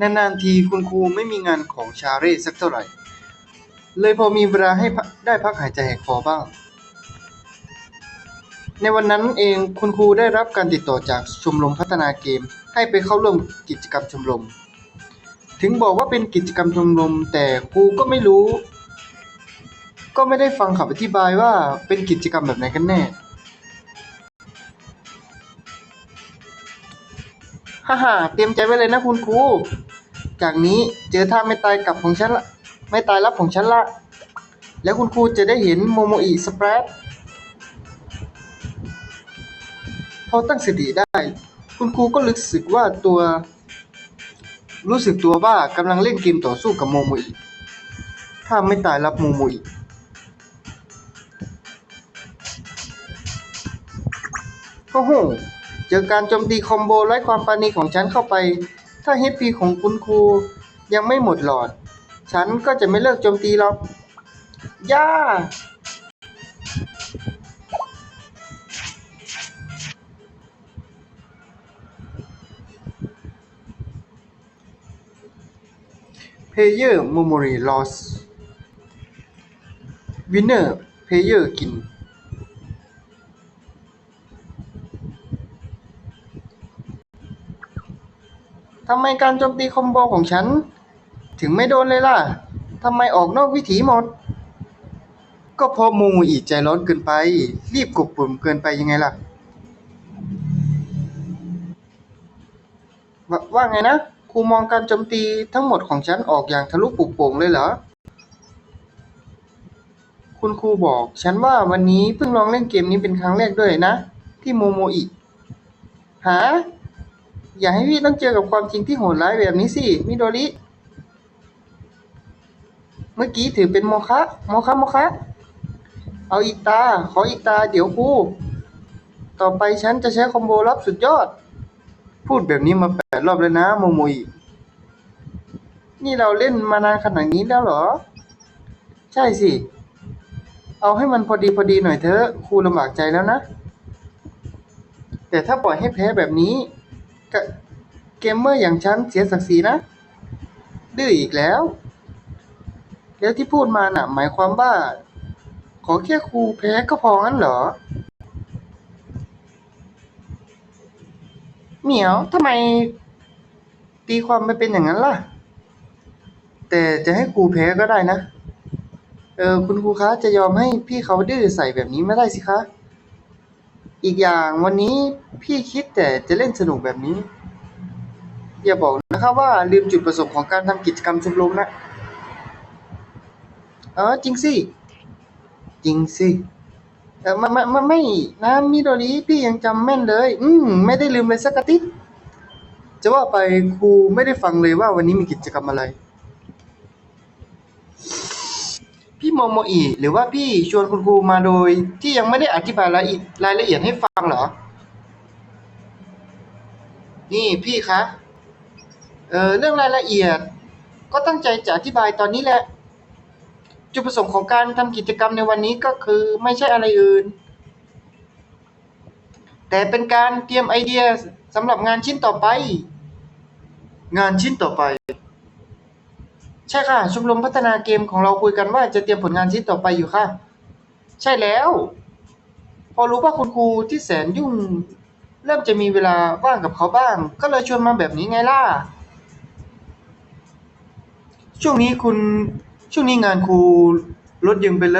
นานๆทีคุณครูไม่มีงานของชาเร่สักเท่าไหร่ เลยพอมีเวลาให้ได้พักหายใจแหกคอบ้าง ในวันนั้นเองคุณครูได้รับการติดต่อจากชมรมพัฒนาเกม ให้ไปเข้าร่วมกิจกรรมชมรม ถึงบอกว่าเป็นกิจกรรมชมรมแต่ครูก็ไม่รู้ ก็ไม่ได้ฟังคำอธิบายว่าเป็นกิจกรรมแบบไหนกันแน่ ฮ่าฮ่าเตรียมใจไว้เลยนะคุณครู จากนี้เจอท่าไม่ตายกลับของฉันละไม่ตายรับของฉันละ แล้วคุณครูจะได้เห็นโมโมอิสเปรดพอตั้งสติได้ คุณครูก็รู้สึกว่าตัว รู้สึกตัวว่ากำลังเล่นเกมต่อสู้กับโมโมอิถ้าไม่ตายรับโมโมอิโอ้โห เจอการโจมตีคอมโบไร้ความปราณีของฉันเข้าไป ถ้าเฮปีของคุณครูยังไม่หมดหลอด ฉันก็จะไม่เลิกโจมตีหรอก ย่า Player Memory Loss Winner Player กิน ทำไมการโจมตีคอมโบของฉัน ถึงไม่โดนเลยล่ะ ทำไมออกนอกวิถีหมด ก็เพราะมโมอิใจร้อนเกินไป รีบกดปุ่มเกินไปยังไงล่ะวว่าไงนะ ครูมองการโจมตีทั้งหมดของฉันออกอย่างทะลุปุโป่งเลยเหรอ คุณครูบอกฉันว่าวันนี้เพิ่งลองเล่นเกมนี้เป็นครั้งแรกด้วยนะ ที่โมโมอิหา อย่าให้พี่ต้องเจอกับความจริงที่โหดร้ายแบบนี้สิ มิโดริ เมื่อกี้ถือเป็นโมฆะโมฆะโมฆะเอาอีกตา ขออีกตา เดี๋ยวครู ต่อไปฉันจะใช้คอมโบรับสุดยอด พูดแบบนี้มาแปดรอบแล้วนะโมโมอินี่เราเล่นมานานขนาดนี้แล้วเหรอ ใช่สิ เอาให้มันพอดีพอดีหน่อยเถอะครูลำบากใจแล้วนะ แต่ถ้าปล่อยให้แพ้แบบนี้ เกมเมอร์อย่างฉันเสียศักดิ์ศรีนะ ดื้ออีกแล้ว แล้วที่พูดมาน่ะ หมายความว่า ขอแค่ครูแพ้ก็พองั้นเหรอ เหมียวทำไม ตีความไม่เป็นอย่างนั้นล่ะ แต่จะให้ครูแพ้ก็ได้นะ เออคุณครูคะจะยอมให้พี่เขาดื้อใส่แบบนี้ไม่ได้สิคะ อีกอย่างวันนี้พี่คิดแต่จะเล่นสนุกแบบนี้ อย่าบอกนะครับว่าลืมจุดประสงค์ของการทำกิจกรรมชมรมนะ เออจริงสิ จริงสิเออไม่ไม่ไม่ไม่นะมิโดริพี่ยังจำแม่นเลย อืมไม่ได้ลืมเลยสักกะติดจะว่าไปครูไม่ได้ฟังเลยว่าวันนี้มีกิจกรรมอะไร พี่ โมโมอิหรือว่าพี่ชวนคุณครูมาโดย ที่ยังไม่ได้อธิบายรายละเอียดรายละเอียดให้ฟังเหรอ นี่พี่คะเออเรื่องรายละเอียด ก็ตั้งใจจะอธิบายตอนนี้แหละ จุดประสงค์ของการทำกิจกรรมในวันนี้ก็คือไม่ใช่อะไรอื่น แต่เป็นการเตรียมไอเดียสำหรับงานชิ้นต่อไป งานชิ้นต่อไป ใช่ค่ะ ชมรมพัฒนาเกมของเราคุยกันว่าจะเตรียมผลงานชิ้นต่อไปอยู่ค่ะ ใช่แล้ว พอรู้ว่าคุณครูที่แสนยุ่ง เริ่มจะมีเวลาว่างกับเขาบ้าง ก็เลยชวนมาแบบนี้ไงล่ะ ช่วงนี้คุณช่วงนี้งานครูลดยังไปเล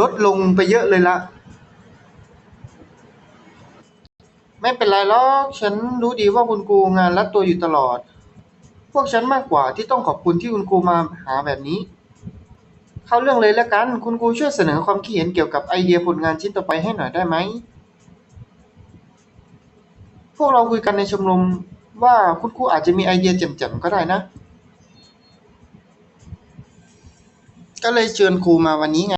ลดลงไปเยอะเลยละไม่เป็นไรหรอก ฉันรู้ดีว่าคุณครูงานรัดตัวอยู่ตลอด พวกฉันมากกว่าที่ต้องขอบคุณที่คุณครูมาหาแบบนี้ เข้าเรื่องเลยแล้วกัน คุณครูช่วยเสนอความคิดเห็นเกี่ยวกับไอเดียผลงานชิ้นต่อไปให้หน่อยได้ไหม พวกเราคุยกันในชมรมว่าคุณครูอาจจะมีไอเดียแจ่มๆก็ได้นะ ก็เลยเชิญครูมาวันนี้ไง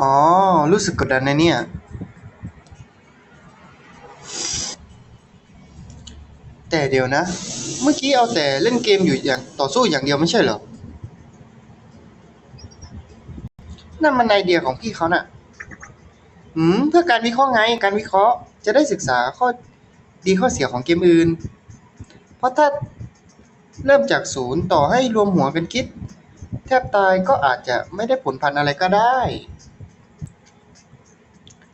อ๋อ รู้สึกกดดันนะเนี่ย แต่เดี๋ยวนะ เมื่อกี้เอาแต่เล่นเกมอยู่อย่างต่อสู้อย่างเดียวไม่ใช่เหรอ นั่นมันไอเดียของพี่เขาน่ะ อืม เพื่อการวิเคราะห์ไง การวิเคราะห์ จะได้ศึกษาข้อดีข้อเสียของเกมอื่น เพราะถ้าเริ่มจากศูนย์ต่อให้รวมหัวกันคิด แทบตายก็อาจจะไม่ได้ผลพันธ์อะไรก็ได้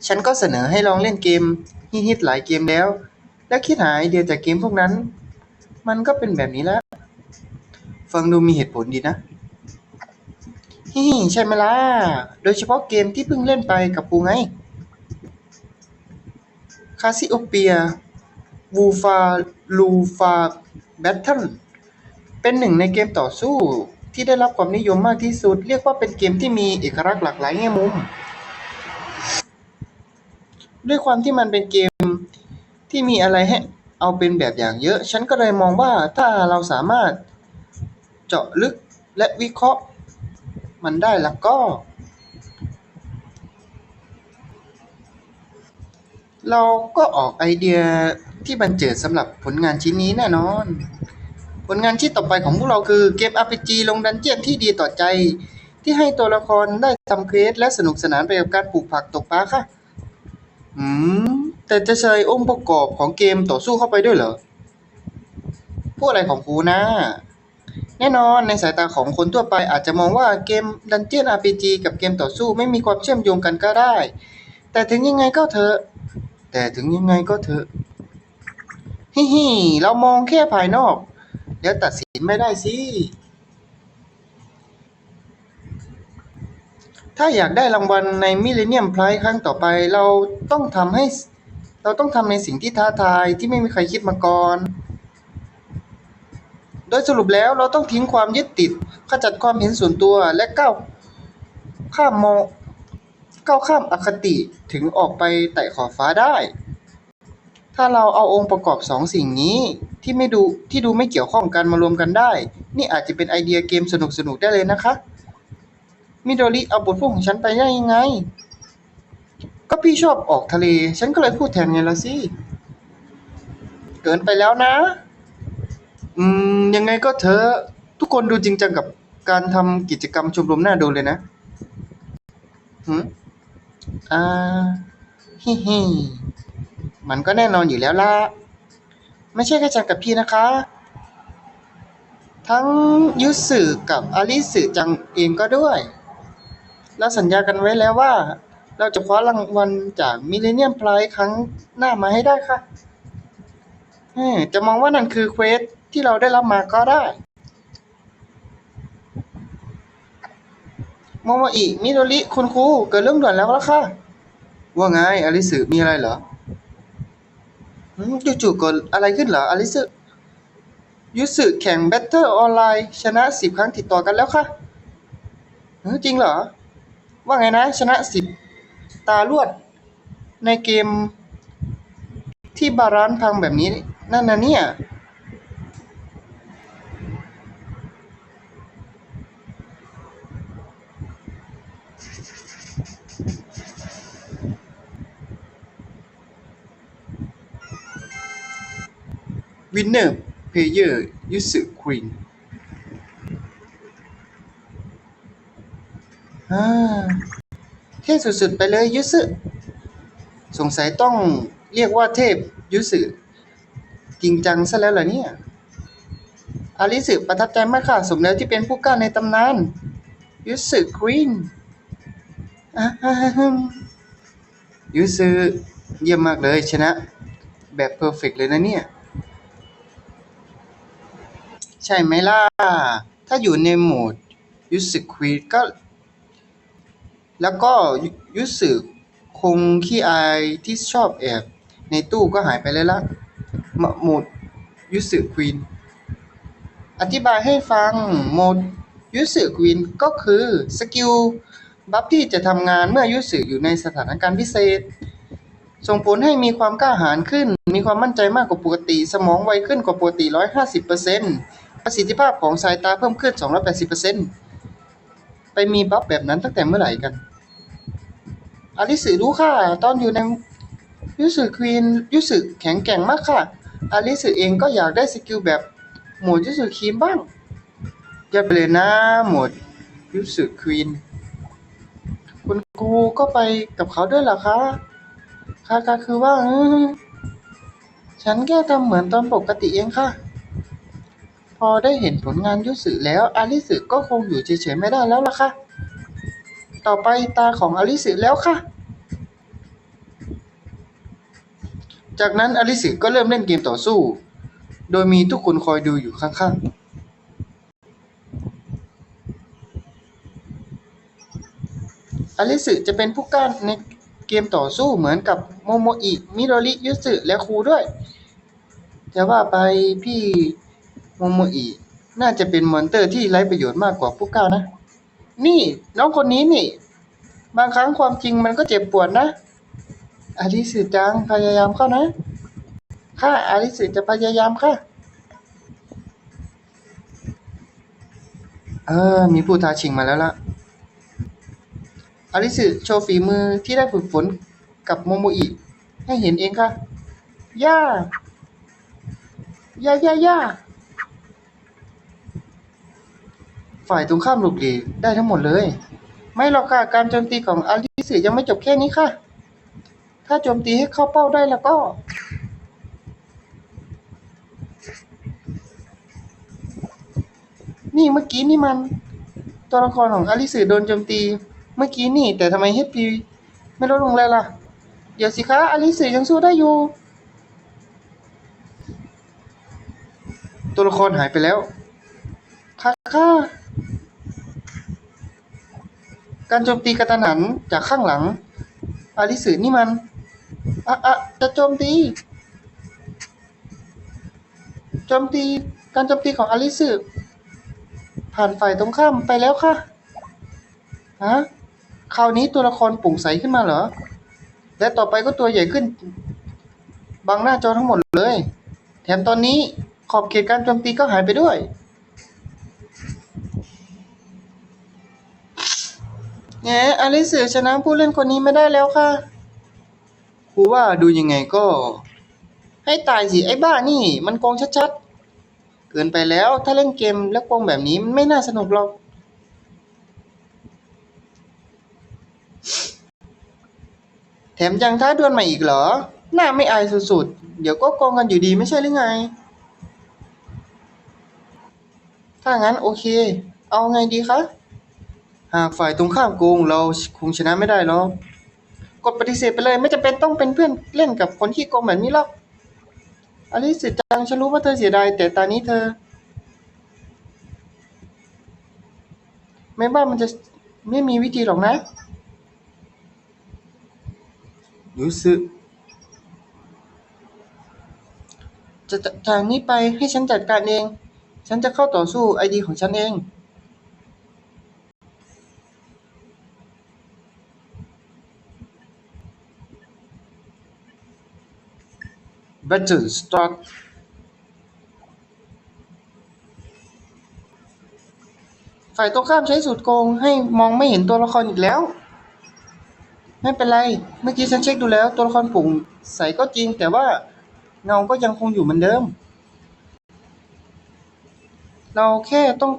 ฉันก็เสนอให้ลองเล่นเกมฮิตๆหลายเกมแล้ว แล้วคิดหาไอเดียจากเกมพวกนั้น มันก็เป็นแบบนี้แล้ว ฟังดูมีเหตุผลดีนะฮิใช่ไหมล่ะ โดยเฉพาะเกมที่เพิ่งเล่นไปกับปูไง คาซิโอเปีย วูฟา ลูฟา แบทเทิล เป็นหนึ่งในเกมต่อสู้ที่ได้รับความนิยมมากที่สุด เรียกว่าเป็นเกมที่มีเอกลักษณ์หลากหลายแง่มุม ด้วยความที่มันเป็นเกม ที่มีอะไรให้เอาเป็นแบบอย่างเยอะ ฉันก็เลยมองว่าถ้าเราสามารถเจาะลึกและวิเคราะห์ มันได้แล้วก็ เราก็ออกไอเดียที่บันเจิดสำหรับผลงานชิ้นนี้แน่นอน ผลงานชิ้นต่อไปของพวกเราคือเกม RPG ลงดันเจียนที่ดีต่อใจ ที่ให้ตัวละครได้ทำเควสและสนุกสนานไปกับการปลูกผักตกปลาค่ะ อืม แต่จะใส่องค์ประกอบของเกมต่อสู้เข้าไปด้วยเหรอ พูดอะไรของครูนะ แน่นอนในสายตาของคนทั่วไปอาจจะมองว่าเกม Dungeon RPG กับเกมต่อสู้ไม่มีความเชื่อมโยงกันก็ได้ แต่ถึงยังไงก็เถอะ แต่ถึงยังไงก็เถอะฮิฮิเรามองแค่ภายนอก แล้วตัดสินไม่ได้สิ ถ้าอยากได้รางวัลในมิเลเนียมไพร์ครั้งต่อไปเราต้องทำให้ เราต้องทำในสิ่งที่ท้าทายที่ไม่มีใครคิดมาก่อน โดยสรุปแล้วเราต้องทิ้งความยึดติดขจัดความเห็นส่วนตัวและก้าวข้ามมองก้าวข้ามอคติถึงออกไปไต่ขอบฟ้าได้ ถ้าเราเอาองค์ประกอบสองสิ่งนี้ที่ไม่ดูที่ดูไม่เกี่ยวข้องกันมารวมกันได้ นี่อาจจะเป็นไอเดียเกมสนุกๆได้เลยนะคะมิโดริเอาบทพูดของฉันไปได้ยังไง ก็พี่ชอบออกทะเล ฉันก็เลยพูดแทนไงละสิ เกินไปแล้วนะ อืม ยังไงก็เถอะ ทุกคนดูจริงจังกับการทำกิจกรรมชมรมหน้าดูเลยนะหืมอ่าฮิฮิมันก็แน่นอนอยู่แล้วล่ะ ไม่ใช่แค่ฉันกับพี่นะคะ ทั้งยุสึกับอาริสึจังเองก็ด้วย เราสัญญากันไว้แล้วว่า เราจะคว้ารางวัลจากมิเลเนียมไพรส์ครั้งหน้ามาให้ได้ค่ะจะมองว่านั่นคือเควสที่เราได้รับมาก็ได้โมโมอิมิโดริคุณครูเกิดเรื่องด่วนแล้วล่ะค่ะ ว่าไงอลิสึมีอะไรเหรอจู่ๆเกิดอะไรขึ้นเหรออลิสึยุสึแข่งแบทเทิลออนไลน์ชนะสิบครั้งติดต่อกันแล้วค่ะเออจริงเหรอ ว่าไงนะ ชนะสิบ ตารวดในเกมที่บาลานซ์พังแบบนี้ นั่นนะเนี่ยวินเนอร์เพเยอร์ยุสึควีนอ่า เท่สุดๆไปเลยยุสึสงสัยต้องเรียกว่าเทพยุสึจริงจังซะแล้วเหรอเนี่ยอาริสึประทับใจมากค่ะ สมแล้วที่เป็นผู้กล้าในตำนาน ยุสึควีนยุสึเยี่ยมมากเลยชนะ แบบเพอร์เฟกเลยนะเนี่ย ใช่ไหมล่ะ ถ้าอยู่ในโหมดยุสึควีนก็ แล้วก็ยุสึคงขี้อายที่ชอบแอบ ในตู้ก็หายไปเลยละมโหมดยุสึควีนอธิบายให้ฟังโหมดยุสึควีนก็คือสกิลบัฟที่จะทำงานเมื่อยุสึอยู่ในสถานการณ์พิเศษ ส่งผลให้มีความกล้าหาญขึ้น มีความมั่นใจมากกว่าปกติ สมองไวขึ้นกว่าปกติ 150%ประสิทธิภาพของสายตาเพิ่มขึ้น 280%ไปมีบัฟแบบนั้นตั้งแต่เมื่อไหร่กัน อลิสึรู้ค่ะ ตอนอยู่ในยุสึควีนยุสึแข็งแกร่งมากค่ะอลิสึเองก็อยากได้สกิลแบบหมวดยุสึครีมบ้างอย่าไปเลยนะหมวดยุสึควีนคุณครูก็ไปกับเขาด้วยเหรอคะค่ะค่ะคือว่าฉันแค่ทำเหมือนตอนปกติเองค่ะ พอได้เห็นผลงานยุสึแล้วอาริสึก็คงอยู่เฉยๆไม่ได้แล้วล่ะค่ะ ต่อไปตาของอาริสึแล้วค่ะ จากนั้นอาริสึก็เริ่มเล่นเกมต่อสู้ โดยมีทุกคนคอยดูอยู่ข้างๆอาริสึจะเป็นผู้กล้าในเกมต่อสู้เหมือนกับโมโมอิ มิโดริ ยุสึและครูด้วย จะว่าไปพี่โมโมอิ น่าจะเป็นมอนเตอร์ที่ไร้ประโยชน์มากกว่าผู้กล้านะ นี่ น้องคนนี้นี่ บางครั้งความจริงมันก็เจ็บปวดนะอาริสึจังพยายามเข้านะค่ะอาริสึจะพยายามค่ะเออ มีผู้ท้าชิงมาแล้วล่ะอาริสึโชว์ฝีมือที่ได้ฝึกฝนกับโมโมอิให้เห็นเองค่ะ ย่า ย่าย่าย่า ฝ่ายตรงข้ามหลบหลีกได้ทั้งหมดเลย ไม่หรอกค่ะการโจมตีของอาริสยังไม่จบแค่นี้ค่ะ ถ้าโจมตีให้เข้าเป้าได้แล้วก็นี่เมื่อกี้นี่มันตัวละครของอาริสึโดนโจมตี เมื่อกี้นี่ แต่ทำไมเฮดพีไม่ลดลงเลยล่ะ เดี๋ยวสิคะอาริสึยังสู้ได้อยู่ ตัวละครหายไปแล้วค่ะค่ะ การโจมตีกระตันหันจากข้างหลัง อาริสึนี่มัน อะอะจะโจมตี โจมตี การโจมตีของอาริสึผ่านฝ่ายตรงข้ามไปแล้วค่ะ ฮะ คราวนี้ตัวละครปุ่งใสขึ้นมาเหรอ และต่อไปก็ตัวใหญ่ขึ้น บังหน้าจอทั้งหมดเลย แถมตอนนี้ขอบเขตการโจมตีก็หายไปด้วย แหมอาริสึชนะผู้เล่นคนนี้ไม่ได้แล้วค่ะครูว่าดูยังไงก็ ให้ตายสิไอ้บ้านี่ มันโกงชัดๆ เกินไปแล้วถ้าเล่นเกมแล้วโกงแบบนี้มันไม่น่าสนุกหรอก แถมยังท้าดวลใหม่อีกเหรอ หน้าไม่อายสุดๆ เดี๋ยวก็โกงกันอยู่ดีไม่ใช่หรือไง ถ้างั้นโอเค เอาไงดีคะ หากฝ่ายตรงข้ามโกงเราคงชนะไม่ได้หรอกกดปฏิเสธไปเลยไม่จำเป็นต้องเป็นเพื่อนเล่นกับคนที่โกงแบบนี้หรอกอลิสจังฉันรู้ว่าเธอเสียดายแต่ตอนนี้เธอ ไม่ว่ามันจะไม่มีวิธีหรอกนะยูสึจะจะจากนี้ไปให้ฉันจัดการเอง ฉันจะเข้าต่อสู้ไอดีของฉันเอง Battle Start ฝ่ายตรงข้ามใช้สูตรโกงให้มองไม่เห็นตัวละครอีกแล้ว ไม่เป็นไร เมื่อกี้ฉันเช็คดูแล้ว ตัวละครปุ่งใสก็จริง แต่ว่าเงาก็ยังคงอยู่เหมือนเดิม เราแค่ต้อง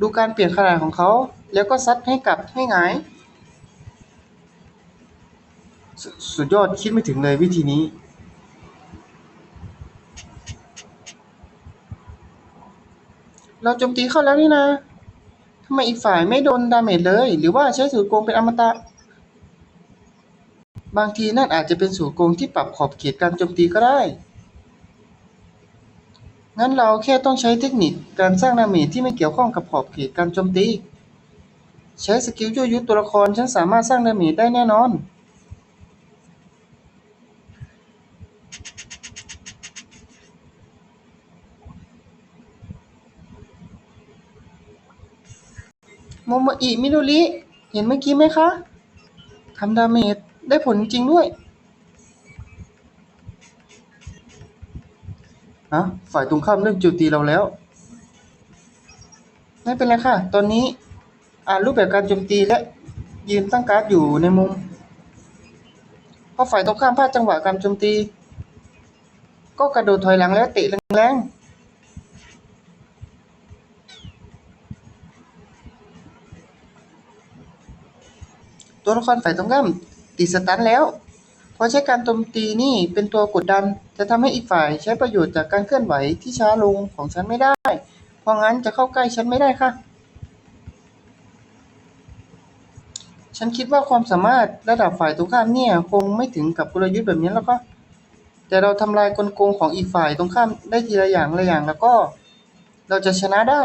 ดูการเปลี่ยนขนาดของเขา แล้วก็ซัดให้กลับให้หงายสสุดยอดคิดไม่ถึงเลยวิธีนี้ เราโจมตีเข้าแล้วนี่นะทำไมอีกฝ่ายไม่โดนดาเมจเลย หรือว่าใช้สูตรโกงเป็นอมตะ บางทีนั่นอาจจะเป็นสูตรโกงที่ปรับขอบเขตการโจมตีก็ได้ งั้นเราแค่ต้องใช้เทคนิคการสร้างดาเมจที่ไม่เกี่ยวข้องกับขอบเขตการโจมตี ใช้สกิลยั่วยุตัวละครฉันสามารถสร้างดาเมจได้แน่นอน โมโมอิมิโดริ เห็นเมื่อกี้ไหมคะทำดาเมจได้ผลจริงด้วยฮะฝ่ายตรงข้ามเริ่มโจมตีเราแล้ว ไม่เป็นไรค่ะ ตอนนี้อ่านรูปแบบการโจมตีและยืนตั้งการ์ดอยู่ในมุมพอฝ่ายตรงข้ามพลาดจังหวะการโจมตี ก็กระโดดถอยหลังแล้วเตะแรงๆ ตัวละครฝ่ายตรงข้ามติดสตันแล้วพราะใช้การโจมตีนี่เป็นตัวกดดัน จะทำให้อีกฝ่ายใช้ประโยชน์จากการเคลื่อนไหวที่ช้าลงของฉันไม่ได้ เพราะงั้นจะเข้าใกล้ฉันไม่ได้ค่ะ ฉันคิดว่าความสามารถระดับฝ่ายตรงข้ามเนี่ยคงไม่ถึงกับกลยุทธ์แบบนี้แล้วก็ แต่เราทำลายกลโกงของอีกฝ่ายตรงข้ามได้ทีละอย่างละอย่างแล้วก็ เราจะชนะได้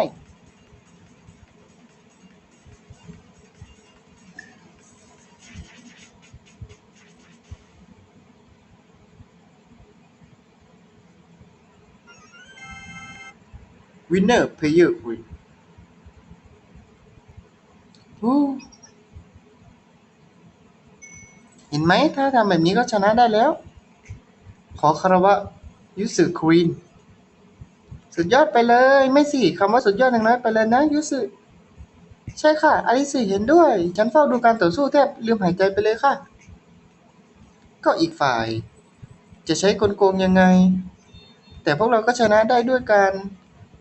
Winner Player Win ฮู้เห็นไหมถ้าทำแบบนี้ก็ชนะได้แล้ว ขอคารวะยุสึควีนสุดยอดไปเลย ไม่สิคำว่าสุดยอดอย่างน้อยไปเลยนะยุสึใช่ค่ะอลิสเห็นด้วย ฉันเฝ้าดูการต่อสู้แทบลืมหายใจไปเลยค่ะ ก็อีกฝ่าย จะใช้กลโกงยังไง แต่พวกเราก็ชนะได้ด้วยการ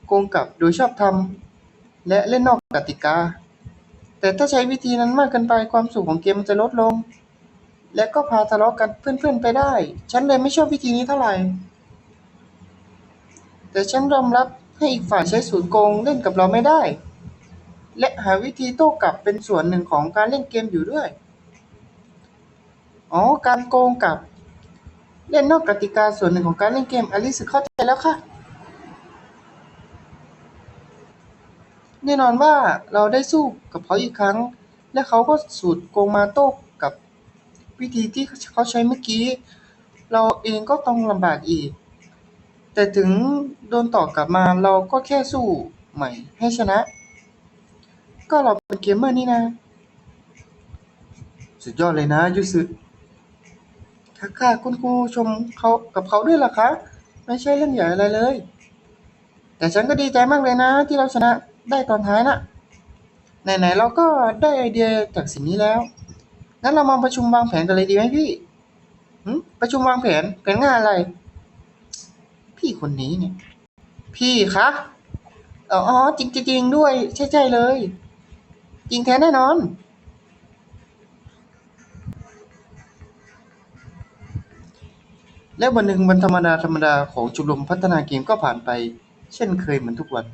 โกงกลับโดยชอบธรรม และเล่นนอกกติกา แต่ถ้าใช้วิธีนั้นมากเกินไปความสุขของเกมมันจะลดลง และก็พาทะเลาะกันเพื่อนๆไปได้ ฉันเลยไม่ชอบวิธีนี้เท่าไหร่ แต่ฉันยอมรับให้อีกฝ่ายใช้ศูนย์โกงเล่นกับเราไม่ได้ และหาวิธีโต้กลับเป็นส่วนหนึ่งของการเล่นเกมอยู่ด้วย อ๋อ การโกงกลับ เล่นนอกกติกาส่วนหนึ่งของการเล่นเกมอลิสเข้าใจแล้วค่ะ แน่นอนว่าเราได้สู้กับเขาอีกครั้ง และเขาก็สูตรโกงมาโต้กับวิธีที่เขาใช้เมื่อกี้ เราเองก็ต้องลำบากอีก แต่ถึงโดนต่อกลับมาเราก็แค่สู้ใหม่ให้ชนะ ก็เราเป็นเกมเมอร์นี่นะ สุดยอดเลยนะยูสึค่ะค่ะคุณครูชมเขากับเขาด้วยล่ะคะ ไม่ใช่เรื่องใหญ่อะไรเลย แต่ฉันก็ดีใจมากเลยนะที่เราชนะ ได้ตอนท้ายน่ะไหนๆเราก็ได้ไอเดียจากสิ่งนี้แล้ว งั้นเรามาประชุมวางแผนกันเลยดีไหมพี่ประชุมวางแผนแผนงานอะไร พี่คนนี้เนี่ย พี่คะอ๋อจริงจริงด้วย ใช่ใช่เลย จริงแท้แน่นอน และวันหนึ่งวันธรรมดาธรรมดาของชุมรมพัฒนาเกมก็ผ่านไป เช่นเคยเหมือนทุกวัน